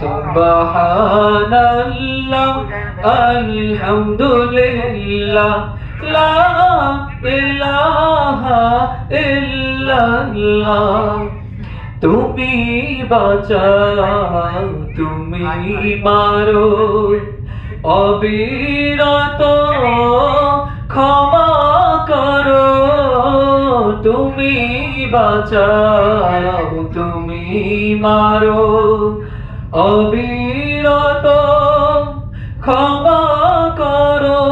সুবহানাল্লাহ, আলহামদুলিল্লাহ, লা ইলাহা ইল্লাল্লাহ। তুমি বাঁচাও, তুমি মারো, অবিরত ক্ষমা করো। তুমি বাঁচাও, তুমি মারো। অবিরত ক্ষমা করো।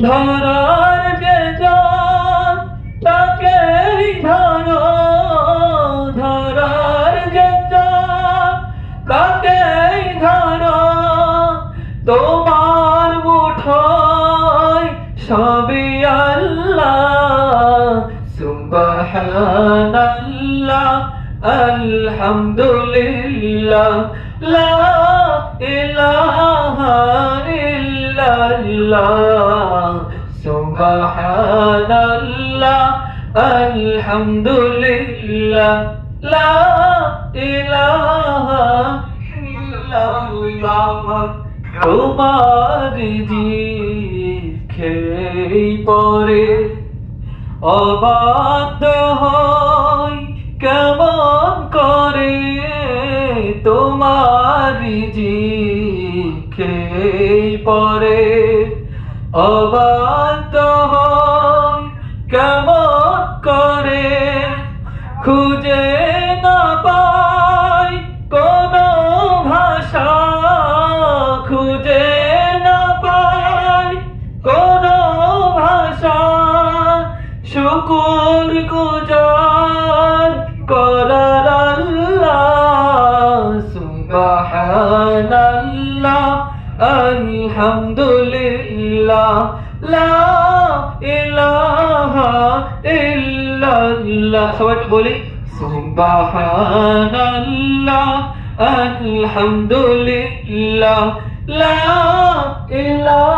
ধরার যে তাকে ধরো। ধরার যে তাকে ধরো। তোমার মুঠোয় সবই আল্লাহ, সুবহানাল্লাহ, আলহামদুলিল্লাহ। সুবহানাল্লাহ আলহামদুলিল্লাহ লা ইলাহা ইল্লাল্লাহ তোমার খেই পরে অবাধ্য হয় তোমার খেই পরে অবাত কেমন করে খুঁজে না পাই, কোন ভাষা খুঁজে না পাই, কোন ভাষা শুকুর গুজার করার সুবহানাল্লাহ আলহামদুলিল্লাহ লা ইলাহা ইল্লাল্লাহ। সবাই বলি সুবহানাল্লাহ আলহামদুলিল্লাহ লা ইলাহা